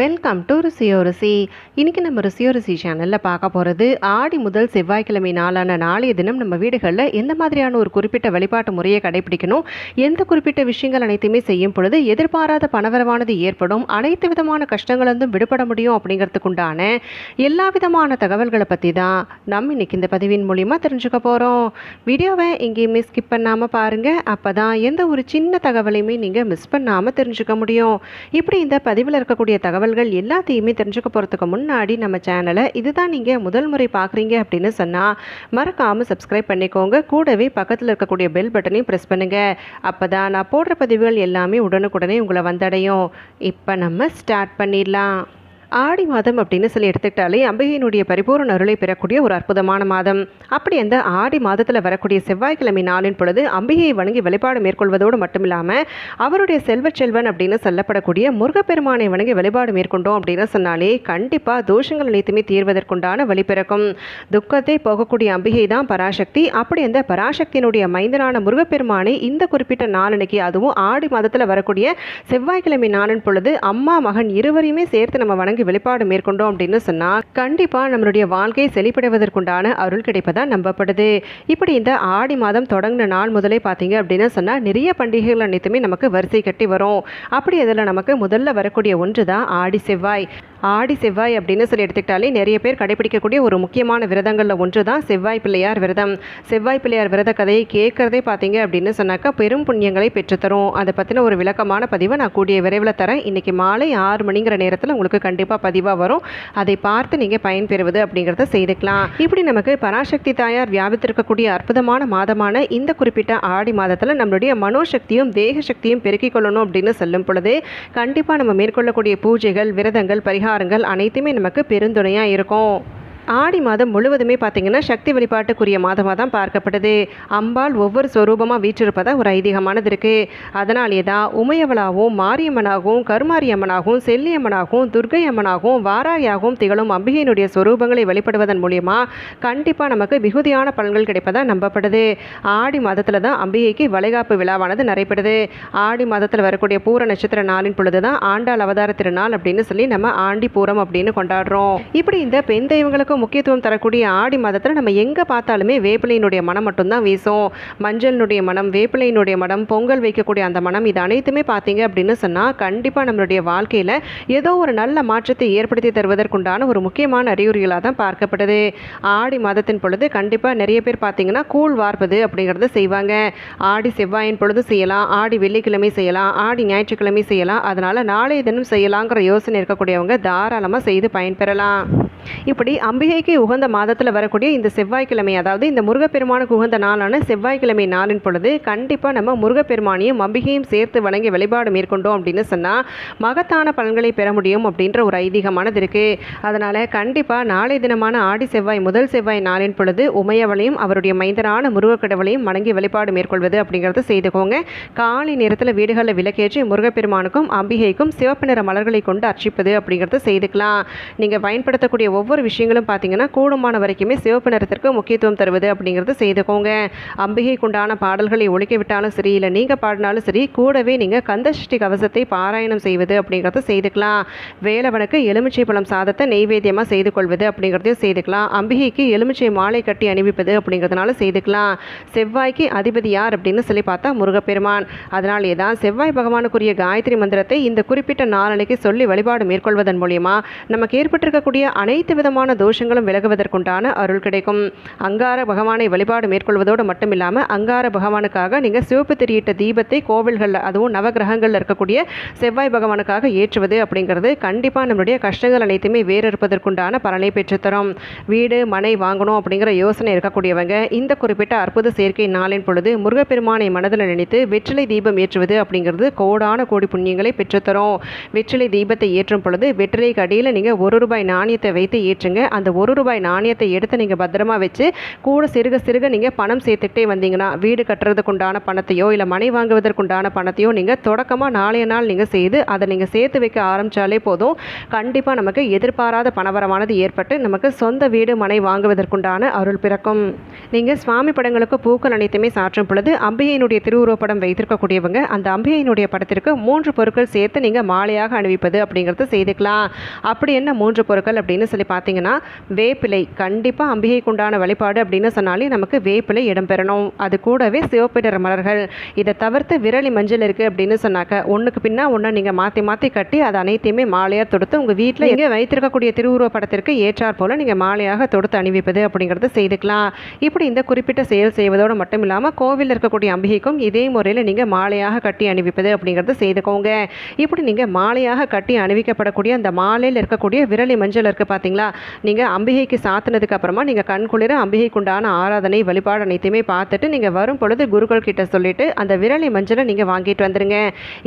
Welcome to ருசியோ ருசி. இன்றைக்கி நம்ம ருசியோ ருசி சேனலில் பார்க்க போகிறது ஆடி முதல் செவ்வாய்க்கிழமை நாளான நாளைய தினம் நம்ம வீடுகளில் எந்த மாதிரியான ஒரு குறிப்பிட்ட வழிபாட்டு முறையை கடைபிடிக்கணும் எந்த குறிப்பிட்ட விஷயங்கள் அனைத்துமே செய்யும் பொழுது எதிர்பாராத பணவரவானது ஏற்படும் அனைத்து விதமான கஷ்டங்களிலிருந்தும் விடுபட முடியும் அப்படிங்கிறதுக்கு உண்டான எல்லா விதமான தகவல்களை பற்றி தான் நம்ம இன்னைக்கு இந்த பதிவின் மூலிமா தெரிஞ்சுக்க போகிறோம் வீடியோவை எங்கேயுமே ஸ்கிப் பண்ணாமல் பாருங்கள் அப்போ தான் எந்த ஒரு சின்ன தகவலையுமே நீங்கள் மிஸ் பண்ணாமல் தெரிஞ்சுக்க முடியும். இப்படி இந்த பதிவில் இருக்கக்கூடிய தகவல் தகவல்கள் எல்லாத்தையுமே தெரிஞ்சுக்க போகிறதுக்கு முன்னாடி நம்ம சேனலை இதுதான் நீங்கள் முதல் முறை பார்க்குறீங்க அப்படின்னு சொன்னால் மறக்காமல் சப்ஸ்கிரைப் பண்ணிக்கோங்க. கூடவே பக்கத்தில் இருக்கக்கூடிய பெல் பட்டனையும் ப்ரெஸ் பண்ணுங்கள் அப்போ தான் நான் போடுற பதிவுகள் எல்லாமே உடனுக்குடனே உங்களை வந்தடையும். இப்போ நம்ம ஸ்டார்ட் பண்ணிடலாம். ஆடி மாதம் அப்படின்னு சொல்லி எடுத்துக்கிட்டாலே அம்பிகையினுடைய பரிபூர்ண அருளை பெறக்கூடிய ஒரு அற்புதமான மாதம். அப்படி அந்த ஆடி மாதத்தில் வரக்கூடிய செவ்வாய்க்கிழமை நாளின் பொழுது அம்பிகையை வணங்கி வழிபாடு மேற்கொள்வதோடு மட்டும் இல்லாமல் அவருடைய செல்வச் செல்வன் அப்படின்னு சொல்லப்படக்கூடிய முருகப்பெருமானை வணங்கி வழிபாடு மேற்கொண்டோம் அப்படின்னு சொன்னாலே கண்டிப்பாக தோஷங்கள் அனைத்துமே தீர்வதற்குண்டான வழி பிறக்கும். துக்கத்தை போகக்கூடிய அம்பிகை தான் பராசக்தி. அப்படி அந்த பராசக்தியினுடைய மைந்தனான முருகப்பெருமானை இந்த குறிப்பிட்ட நாளன்னைக்கு அதுவும் ஆடி மாதத்தில் வரக்கூடிய செவ்வாய்க்கிழமை நாளின் பொழுது அம்மா மகன் இருவரையுமே சேர்த்து நம்ம வணங்கி வெளிப்பாடு மேற்கொண்டோம் அப்படின்னு சொன்னால் கண்டிப்பாக நம்மளுடைய வாழ்க்கை செழிப்படைவதற்குண்டான அருள் கிடைப்பதா நம்பப்படுது. இப்படி இந்த ஆடி மாதம் தொடங்கின நாள் முதலே பார்த்தீங்க அப்படின்னு சொன்னால் நிறைய பண்டிகைகள் அனைத்துமே நமக்கு வரிசை கட்டி வரும். அப்படி அதில் நமக்கு முதல்ல வரக்கூடிய ஒன்று தான் ஆடி செவ்வாய். ஆடி செவ்வாய் அப்படின்னு சொல்லி எடுத்துக்கிட்டாலே நிறைய பேர் கடைபிடிக்கக்கூடிய ஒரு முக்கியமான விரதங்களில் ஒன்று தான் செவ்வாய் பிள்ளையார் விரதம். செவ்வாய் பிள்ளையார் விரத கதையை கேட்குறதே பார்த்தீங்க அப்படின்னு சொன்னாக்கா பெரும் புண்ணியங்களை பெற்றுத்தரும். அதை பற்றின ஒரு விளக்கமான பதிவை நான் கூடிய விரைவில் தரேன். இன்றைக்கி மாலை ஆறு மணிங்கிற நேரத்தில் உங்களுக்கு கண்டிப்பாக பதிவாக வரும். அதை பார்த்து நீங்கள் பயன்பெறுவது அப்படிங்கிறத செய்துக்கலாம். இப்படி நமக்கு பராசக்தி தாயார் வியாபித்திருக்கக்கூடிய அற்புதமான மாதமான இந்த குறிப்பிட்ட ஆடி மாதத்தில் நம்மளுடைய மனோசக்தியும் தேக சக்தியும் பெருக்கிக் கொள்ளணும் அப்படின்னு சொல்லும் பொழுது கண்டிப்பாக நம்ம மேற்கொள்ளக்கூடிய பூஜைகள் விரதங்கள் பரிகாரங்கள் அனைத்துமே நமக்கு பெருந்துணையாக இருக்கும். ஆடி மாதம் முழுவதுமே பார்த்தீங்கன்னா சக்தி வழிபாட்டுக்குரிய மாதமாக தான் பார்க்கப்படுது அம்பாள் ஒவ்வொரு ஸ்வரூபமாக வீற்றிருப்பதாக ஒரு ஐதீகமானது இருக்குது அதனாலே தான் உமையவளாகவும் மாரியம்மனாகவும் கருமாரியம்மனாகவும் செல்லியம்மனாகவும் துர்க்கை அம்மனாகவும் வாராயாகவும் திகழும் அம்பிகையினுடைய ஸ்வரூபங்களை வெளிப்படுவதன் மூலியமாக கண்டிப்பாக நமக்கு மிகுதியான பலன்கள் கிடைப்பதாக நம்பப்படுது. ஆடி மாதத்தில் தான் அம்பிகைக்கு வளைகாப்பு விழாவானது நடைபெறுது. ஆடி மாதத்தில் வரக்கூடிய பூர நட்சத்திர நாளின் பொழுது தான் ஆண்டாள் அவதார திருநாள் அப்படின்னு சொல்லி நம்ம ஆண்டி பூரம் அப்படின்னு கொண்டாடுறோம். இப்படி இந்த பெண் தெய்வங்களுக்கு முக்கியத்துவம் தரக்கூடிய ஆடி மாதத்தில் நம்ம எங்கே பார்த்தாலுமே வேப்பிலையினுடைய மனம் மட்டும்தான் வீசும். மஞ்சளினுடைய மனம் வேப்பிலையினுடைய மனம் பொங்கல் வைக்கக்கூடிய அந்த மனம் இது அனைத்துமே பார்த்தீங்க அப்படின்னு சொன்னால் கண்டிப்பாக நம்மளுடைய வாழ்க்கையில் ஏதோ ஒரு நல்ல மாற்றத்தை ஏற்படுத்தி தருவதற்குண்டான ஒரு முக்கியமான அறிகுறிகளாக தான் பார்க்கப்படுது ஆடி மாதத்தின் பொழுது கண்டிப்பாக நிறைய பேர் பார்த்தீங்கன்னா கூழ் வார்ப்பது அப்படிங்கிறத செய்வாங்க. ஆடி செவ்வாயின் பொழுது செய்யலாம் ஆடி வெள்ளிக்கிழமை செய்யலாம் ஆடி ஞாயிற்றுக்கிழமை செய்யலாம். அதனால் நாளைய தினம் செய்யலாங்கிற யோசனை இருக்கக்கூடியவங்க தாராளமாக செய்து பயன்பெறலாம். இப்படி அம்பிகைக்கு உகந்த மாதத்தில் வரக்கூடிய இந்த செவ்வாய்க்கிழமை அதாவது இந்த முருகப்பெருமானுக்கு உகந்த நாளான செவ்வாய்க்கிழமை நாளின் பொழுது கண்டிப்பாக நம்ம முருகப்பெருமானையும் அம்பிகையும் சேர்த்து வணங்கி வழிபாடு மேற்கொண்டோம் அப்படின்னு சொன்னால் மகத்தான பலன்களை பெற முடியும் அப்படின்ற ஒரு ஐதீகமானது இருக்குது அதனால் கண்டிப்பாக நாளை தினமான ஆடி செவ்வாய் முதல் செவ்வாய் நாளின் பொழுது உமையவளையும் அவருடைய மைந்தரான முருகக்கடவுளையும் வணங்கி வழிபாடு மேற்கொள்வது அப்படிங்கிறத செய்துக்கோங்க. காலை நேரத்தில் வீடுகளில் விளக்கேற்றி முருகப்பெருமானுக்கும் அம்பிகைக்கும் சிவப்பு நிற மலர்களை கொண்டு அர்ச்சிப்பது அப்படிங்கிறத செய்துக்கலாம். நீங்கள் பயன்படுத்தக்கூடிய ஒவ்வொரு விஷயங்களும் பார்த்தீங்கன்னா கூடுமான வரைக்குமே சிவப்பு நிறத்திற்கு முக்கியத்துவம் தருவது அப்படிங்கிறது செய்துக்கோங்க. அம்பிகைக்குண்டான பாடல்களை ஒழிக்க விட்டாலும் சரி இல்லை நீங்கள் பாடினாலும் சரி கூடவே நீங்கள் கந்தசஷ்டி கவசத்தை பாராயணம் செய்வது அப்படிங்கிறத செய்துக்கலாம். வேலவனுக்கு எலுமிச்சை பழம் சாதத்தை நெய்வேத்தியமாக செய்து கொள்வது அப்படிங்கிறதையும் செய்துக்கலாம். அம்பிகைக்கு எலுமிச்சை மாலை கட்டி அணிவிப்பது அப்படிங்கிறதுனால செய்துக்கலாம். செவ்வாய்க்கு அதிபதி யார் அப்படின்னு சொல்லி பார்த்தா முருகப்பெருமான். அதனாலே தான் செவ்வாய் பகவானுக்குரிய காயத்ரி மந்திரத்தை இந்த குறிப்பிட்ட நாளனைக்கு சொல்லி வழிபாடு மேற்கொள்வதன் மூலியமாக நமக்கு ஏற்பட்டிருக்கக்கூடிய அனைத்து விதமான தோஷங்களும் விலகுவதற்குண்டான அருள் கிடைக்கும். அங்கார பகவானை வழிபாடு மேற்கொள்வதோடு மட்டுமில்லாமல் அங்கார பகவானுக்காக நீங்கள் சிவப்பு திரியிட்ட தீபத்தை கோவில்களில் அதுவும் நவகிரகங்களில் இருக்கக்கூடிய செவ்வாய் பகவானுக்காக ஏற்றுவது அப்படிங்கிறது கண்டிப்பாக நம்மளுடைய கஷ்டங்கள் அனைத்துமே வேறு இருப்பதற்குண்டான பலனை பெற்றுத்தரும். வீடு மனை வாங்கணும் அப்படிங்கிற யோசனை இருக்கக்கூடியவங்க இந்த குறிப்பிட்ட அற்புத சேர்க்கை நாளின் பொழுது முருகப்பெருமானை மனதில் நினைத்து வெற்றிலை தீபம் ஏற்றுவது அப்படிங்கிறது கோடான கோடி புண்ணியங்களை பெற்றுத்தரும். வெற்றிலை தீபத்தை ஏற்றும் பொழுது வெற்றிலை கடியில் நீங்கள் ஒரு ரூபாய் நாணயத்தை வைத்து நாணயத்தை ஏற்றுங்க. அந்த ஒரு ரூபாய் நாணயத்தை எடுத்து நீங்கள் பத்திரமா வச்சு கூட சிறுக சிறுக நீங்கள் பணம் சேர்த்துக்கிட்டே வந்தீங்கன்னா வீடு கட்டுறதுக்குண்டான பணத்தையோ இல்லை மனை வாங்குவதற்குண்டான பணத்தையோ நீங்கள் தொடக்கமாக நாளைய நாள் நீங்கள் செய்து அதை நீங்கள் சேர்த்து வைக்க ஆரம்பித்தாலே போதும். கண்டிப்பாக நமக்கு எதிர்பாராத பணவரமானது ஏற்பட்டு நமக்கு சொந்த வீடு மனை வாங்குவதற்குண்டான அருள் பிறக்கும். நீங்கள் சுவாமி படங்களுக்கு பூக்கள் அனைத்துமே சாற்றும் பொழுது அம்பிகையினுடைய திருவுருவப்படம் வைத்திருக்கக்கூடியவங்க அந்த அம்பிகையினுடைய படத்திற்கு மூன்று பொருட்கள் சேர்த்து நீங்கள் மாலையாக அணிவிப்பது அப்படிங்கிறது செய்துக்கலாம். அப்படி என்ன மூன்று பொருட்கள் அப்படின்னு சொல்லி பார்த்தீங்கன்னா வேப்பிலை கண்டிப்பாக அம்பிகைக்கு உண்டான வழிபாடு அப்படின்னு சொன்னாலே நமக்கு வேப்பிலை இடம்பெறணும். அது கூடவே சிவப்பிடர் மலர்கள். இதை தவிர்த்து விரலி மஞ்சள் இருக்குது அப்படின்னு சொன்னாக்க ஒன்றுக்கு பின்னா ஒன்று நீங்கள் மாற்றி மாற்றி கட்டி அது அனைத்தையுமே மாலையாக தொடுத்து உங்கள் வீட்டில் இங்கே வைத்திருக்கக்கூடிய திருவுருவ படத்திற்கு ஏற்றாற் போல் நீங்கள் மாலையாக தொடுத்து அணிவிப்பது அப்படிங்கிறத செய்துக்கலாம். இப்படி இந்த குறிப்பிட்ட செயல் செய்வதோடு மட்டும் இல்லாமல் கோவிலில் இருக்கக்கூடிய அம்பிகைக்கும் இதே முறையில் நீங்கள் மாலையாக கட்டி அணிவிப்பது அப்படிங்கிறத செய்துக்கோங்க. இப்படி நீங்கள் மாலையாக கட்டி அணிவிக்கப்படக்கூடிய அந்த மாலையில் இருக்கக்கூடிய விரலி மஞ்சள் இருக்குது பார்த்தீங்களா நீங்கள் அம்பிகைக்கு சாத்தினதுக்கு அப்புறமா நீங்கள் கண்குளிர அம்பிகைக்குண்டான ஆராதனை வழிபாடு அனைத்தையுமே பார்த்துட்டு நீங்கள் வரும் பொழுது குருக்கள் கிட்ட சொல்லிட்டு அந்த விரலி மஞ்சளை நீங்கள் வாங்கிட்டு வந்துடுங்க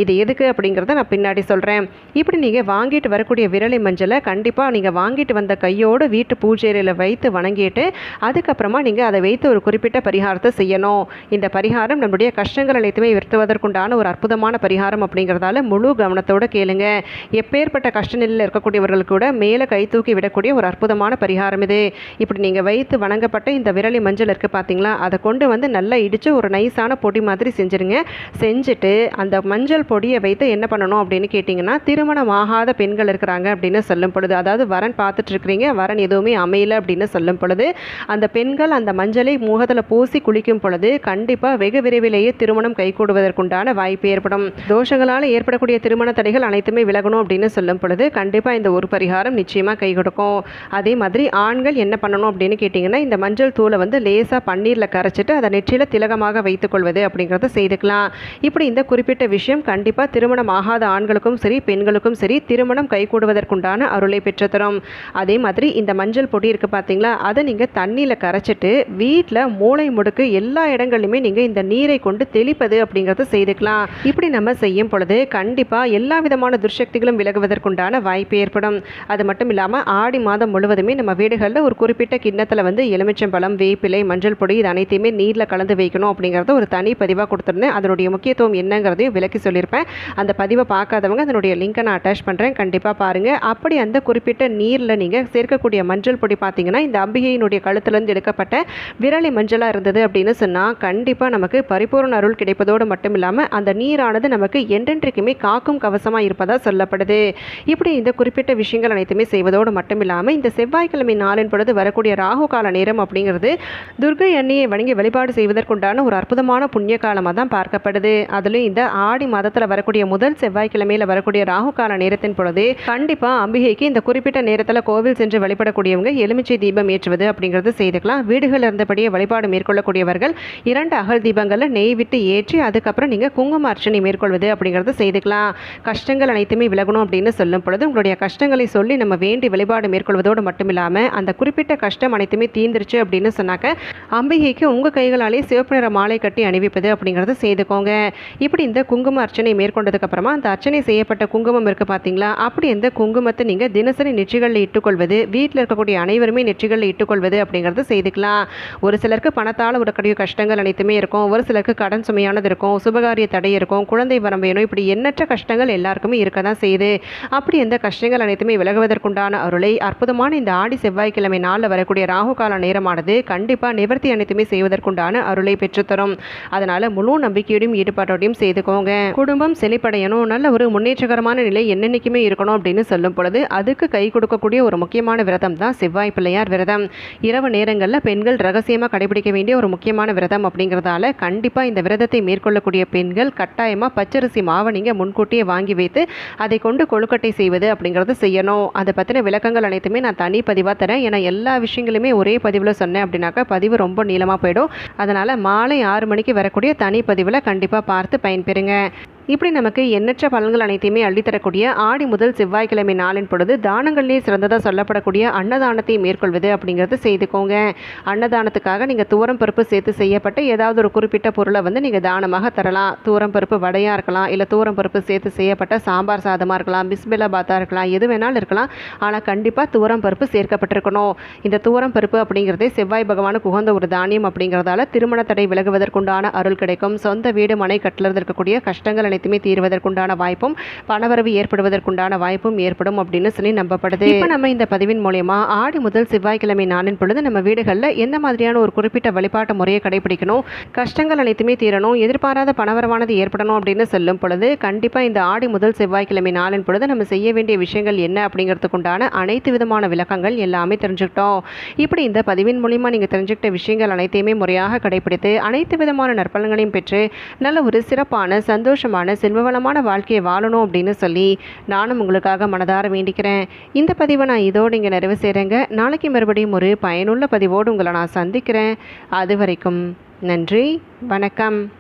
இது எதுக்கு அப்படிங்கிறத நான் பின்னாடி சொல்கிறேன் இப்படி நீங்கள் வாங்கிட்டு வரக்கூடிய விரலி மஞ்சளை கண்டிப்பாக நீங்கள் வாங்கிட்டு வந்த கையோடு வீட்டு பூஜையில் வைத்து வணங்கிட்டு அதுக்கப்புறமா நீங்கள் அதை வைத்து ஒரு குறிப்பிட்ட பரிகாரத்தை செய்யணும். இந்த பரிகாரம் நம்முடைய கஷ்டங்கள் அனைத்துமே விரட்டுவதற்குண்டான ஒரு அற்புதமான பரிகாரம் அப்படிங்கிறதால முழு கவனத்தோடு கேளுங்க. எப்பேற்பட்ட கஷ்ட நிலையில் இருக்கக்கூடியவர்கள் கூட மேலே கை தூக்கி விட தரக்கூடிய ஒரு அற்புதமான பரிகாரம் இது. இப்படி நீங்கள் வைத்து வணங்கப்பட்ட இந்த விரலி மஞ்சள் இருக்குது பார்த்தீங்களா அதை கொண்டு வந்து நல்லா இடித்து ஒரு நைஸான பொடி மாதிரி செஞ்சுருங்க. செஞ்சுட்டு அந்த மஞ்சள் பொடியை வைத்து என்ன பண்ணணும் அப்படின்னு கேட்டிங்கன்னா திருமணம் ஆகாத பெண்கள் இருக்கிறாங்க அப்படின்னு சொல்லும் பொழுது அதாவது வரன் பார்த்துட்ருக்குறீங்க வரன் எதுவுமே அமையல அப்படின்னு சொல்லும் பொழுது அந்த பெண்கள் அந்த மஞ்சளை முகத்தில் பூசி குளிக்கும் பொழுது கண்டிப்பாக வெகு விரைவிலேயே திருமணம் கைகூடுவதற்குண்டான வாய்ப்பு ஏற்படும். தோஷங்களால் ஏற்படக்கூடிய திருமண தடைகள் அனைத்துமே விலகணும் அப்படின்னு சொல்லும் பொழுது கண்டிப்பாக இந்த ஒரு பரிகாரம் நிச்சயமாக கை கொடுக்கும். இருக்கும். அதே மாதிரி ஆண்கள் என்ன பண்ணணும் அப்படின்னு கேட்டிங்கன்னா இந்த மஞ்சள் தூளை வந்து லேசாக பன்னீரில் கரைச்சிட்டு அதை நெற்றியில் திலகமாக வைத்துக்கொள்வது அப்படிங்கிறத செய்துக்கலாம். இப்படி இந்த குறிப்பிட்ட விஷயம் கண்டிப்பாக திருமணம் ஆகாத ஆண்களுக்கும் சரி பெண்களுக்கும் சரி திருமணம் கைகூடுவதற்குண்டான அருளை பெற்றுத்தரும். அதே மாதிரி இந்த மஞ்சள் பொடி இருக்குது பார்த்தீங்களா அதை நீங்கள் தண்ணியில் கரைச்சிட்டு வீட்டில் மூளை முடுக்கு எல்லா இடங்கள்லையுமே நீங்கள் இந்த நீரை கொண்டு தெளிப்பது அப்படிங்கிறத செய்துக்கலாம். இப்படி நம்ம செய்யும் பொழுது கண்டிப்பாக எல்லா விதமான துர்சக்திகளும் விலகுவதற்குண்டான வாய்ப்பு ஏற்படும். அது மட்டும் இல்லாமல் ஆடி மாதம் முழுவதுமே நம்ம வீடுகளில் ஒரு குறிப்பிட்ட கிண்ணத்தில் வந்து எலுமிச்சம்பழம் வேப்பிலை மஞ்சள் பொடி இது அனைத்தையுமே நீரில் கலந்து வைக்கணும் அப்படிங்கிறத ஒரு தனி பதிவாக கொடுத்துருந்தேன். அதனுடைய முக்கியத்துவம் என்னங்கிறதையும் விளக்கி சொல்லியிருப்பேன். அந்த பதிவை பார்க்காதவங்க அதனுடைய லிங்கை நான் அட்டாச் பண்ணுறேன் கண்டிப்பாக பாருங்கள் அப்படி அந்த குறிப்பிட்ட நீரில் நீங்கள் சேர்க்கக்கூடிய மஞ்சள் பொடி பார்த்தீங்கன்னா இந்த அம்பிகையினுடைய கழுத்துலேருந்து எடுக்கப்பட்ட விரலி மஞ்சளாக இருந்தது அப்படின்னு சொன்னால் கண்டிப்பாக நமக்கு பரிபூர்ண அருள் கிடைப்பதோடு மட்டும் இல்லாமல் அந்த நீரானது நமக்கு என்றென்றைக்குமே காக்கும் கவசமாக இருப்பதாக சொல்லப்படுது. இப்படி இந்த குறிப்பிட்ட விஷயங்கள் அனைத்துமே செய்வதோடு மட்டும் இல்லாமல் இந்த செவ்வாய்க்கிழமை நாளின் பொழுது வரக்கூடிய ராகு கால நேரம் அப்படிங்கிறது துர்கை அன்னியை வணங்கி வழிபாடு செய்வதற்குண்டான ஒரு அற்புதமான புண்ணிய காலமாக தான் பார்க்கப்படுது. அதுலேயும் இந்த ஆடி மாதத்தில் வரக்கூடிய முதல் செவ்வாய்க்கிழமையில் வரக்கூடிய ராகு கால நேரத்தின் பொழுது கண்டிப்பாக அம்பிகைக்கு இந்த குறிப்பிட்ட நேரத்தில் கோவில் சென்று வழிபடக்கூடியவங்க எலுமிச்சை தீபம் ஏற்றுவது அப்படிங்கிறது செய்துக்கலாம். வீடுகளில் இருந்தபடியே வழிபாடு மேற்கொள்ளக்கூடியவர்கள் இரண்டு அகல் தீபங்களில் நெய் விட்டு ஏற்றி அதுக்கப்புறம் நீங்கள் குங்கும அர்ச்சனை மேற்கொள்வது அப்படிங்கிறது செய்துக்கலாம். கஷ்டங்கள் அனைத்துமே விலகணும் அப்படின்னு சொல்லும் பொழுது உங்களுடைய கஷ்டங்களை சொல்லி நம்ம வேண்டி வழிபாடு மேற்கொள்வதோடு மட்டும் இல்லாமல் அந்த குறிப்பிட்ட கஷ்டம் அனைத்துமே தீர்ந்துருச்சு அப்படின்னு சொன்னாக்க அம்பிகைக்கு உங்கள் கைகளாலே சிவப்பு நிற மாலை கட்டி அணிவிப்பது அப்படிங்கிறத செய்துக்கோங்க. இப்படி இந்த குங்கும அர்ச்சனை மேற்கொண்டதுக்கப்புறமா அந்த அர்ச்சனை செய்யப்பட்ட குங்குமம் இருக்குது பார்த்தீங்களா அப்படி இந்த குங்குமத்தை நீங்கள் தினசரி நெற்றிகளில் இட்டுக்கொள்வது வீட்டில் இருக்கக்கூடிய அனைவருமே நெற்றிகளில் இட்டுக்கொள்வது அப்படிங்கிறது செய்துக்கலாம். ஒரு சிலருக்கு பணத்தால் உடக்கூடிய கஷ்டங்கள் அனைத்துமே இருக்கும். ஒரு சிலருக்கு கடன் சுமையானது இருக்கும். சுபகாரிய தடை இருக்கும். குழந்தை வரம் வேணும். இப்படி எண்ணற்ற கஷ்டங்கள் எல்லாருக்குமே இருக்க தான் செய்யுது. அப்படி எந்த கஷ்டங்கள் அனைத்துமே விலகுவதற்குண்டான அருளை அற்புதமான இந்த ஆடி செவ்வாய்க்கிழமை நாளில் வரக்கூடிய ராகுகால நேரமானது கண்டிப்பாக நிவர்த்தி அனைத்துமே செய்வதற்குண்டான அருளை பெற்றுத்தரும். அதனால் முழு நம்பிக்கையோடையும் ஈடுபாட்டோடையும் செய்துக்கோங்க. குடும்பம் செழிப்படையணும். நல்ல ஒரு முன்னேற்றகரமான நிலை என்னென்னைக்குமே இருக்கணும் அப்படின்னு சொல்லும் பொழுது அதுக்கு கை கொடுக்கக்கூடிய ஒரு முக்கியமான விரதம் தான் செவ்வாய் பிள்ளையார் விரதம். இரவு நேரங்களில் பெண்கள் ரகசியமாக கடைபிடிக்க வேண்டிய ஒரு முக்கியமான விரதம் அப்படிங்கிறதால கண்டிப்பாக இந்த விரதத்தை மேற்கொள்ளக்கூடிய பெண்கள் கட்டாயமாக பச்சரிசி மாவை நீங்கள் முன்கூட்டியே வாங்கி வைத்து அதை கொண்டு கொழுக்கட்டை செய்வது அப்படிங்கிறது செய்யணும். அதை பற்றின விளக்கங்கள் அனைத்துமே நான் தனி பதிவாக தரேன். ஏன்னா எல்லா விஷயங்களுமே ஒரே பதிவில் சொன்னேன் அப்படின்னாக்கா பதிவு ரொம்ப நீளமாக போயிடும். அதனால் மாலை ஆறு மணிக்கு வரக்கூடிய தனி பதிவில் கண்டிப்பாக பார்த்து பயன்பெறுங்க. இப்படி நமக்கு எண்ணற்ற பலன்கள் அனைத்தையுமே அள்ளித்தரக்கூடிய ஆடி முதல் செவ்வாய்க்கிழமை நாளின் பொழுது தானங்கள்லேயே சிறந்ததாக சொல்லப்படக்கூடிய அன்னதானத்தை மேற்கொள்வது அப்படிங்கிறது செய்துக்கோங்க. அன்னதானத்துக்காக நீங்கள் தூரம் பருப்பு சேர்த்து செய்யப்பட்ட ஏதாவது ஒரு குறிப்பிட்ட பொருளை வந்து நீங்கள் தானமாக தரலாம். தூரம் பருப்பு வடையாக இருக்கலாம் இல்லை தூரம் பருப்பு சேர்த்து செய்யப்பட்ட சாம்பார் சாதமாக இருக்கலாம் பிஸ்பெல்லா பாத்தா இருக்கலாம் எது வேணாலும் இருக்கலாம். ஆனால் கண்டிப்பாக தூரம் பருப்பு சேர்க்கப்பட்டிருக்கணும். இந்த தூரம் பருப்பு அப்படிங்கிறதே செவ்வாய் பகவானுக்கு உகந்த ஒரு தானியம் அப்படிங்கிறதால திருமண தடை விலகுவதற்குண்டான அருள் கிடைக்கும். சொந்த வீடு மனை கட்டிலிருந்து இருக்கக்கூடிய கஷ்டங்கள் அனைத்துமே தீர்வதற்குண்டான வாய்ப்பும் பணவரவு ஏற்படுவதற்குண்டான வாய்ப்பும் ஏற்படும் அப்படின்னு சொல்லி நம்பப்படுது. இப்போ நம்ம இந்த பதிவின் மூலயமா ஆடி முதல் செவ்வாய்க்கிழமை நாளின் பொழுது நம்ம வீடுகளில் எந்த மாதிரியான ஒரு குறிப்பிட்ட வழிபாட்டு முறையை கடைபிடிக்கணும் கஷ்டங்கள் அனைத்துமே தீரணும் எதிர்பாராத பணவரவானது ஏற்படணும் அப்படின்னு சொல்லும் பொழுது கண்டிப்பாக இந்த ஆடி முதல் செவ்வாய்க்கிழமை நாளின் பொழுது நம்ம செய்ய வேண்டிய விஷயங்கள் என்ன அப்படிங்கிறதுக்குண்டான அனைத்து விதமான விளக்கங்கள் எல்லாமே தெரிஞ்சுக்கிட்டோம். இப்படி இந்த பதிவின் மூலிமா நீங்கள் தெரிஞ்சுக்கிட்ட விஷயங்கள் அனைத்தையுமே முறையாக கடைபிடித்து அனைத்து விதமான நற்பலன்களையும் பெற்று நல்ல ஒரு சிறப்பான சந்தோஷமான செல்வவளமான வாழ்க்கையை வாழணும் அப்படின்னு சொல்லி நானும் உங்களுக்காக மனதார வேண்டிக்கிறேன். இந்த பதிவை நான் இதோடு இங்கே நிறைவு செய்கிறேங்க. நாளைக்கு மறுபடியும் ஒரு பயனுள்ள பதிவோடு உங்களை நான் சந்திக்கிறேன். அது வரைக்கும் நன்றி வணக்கம்.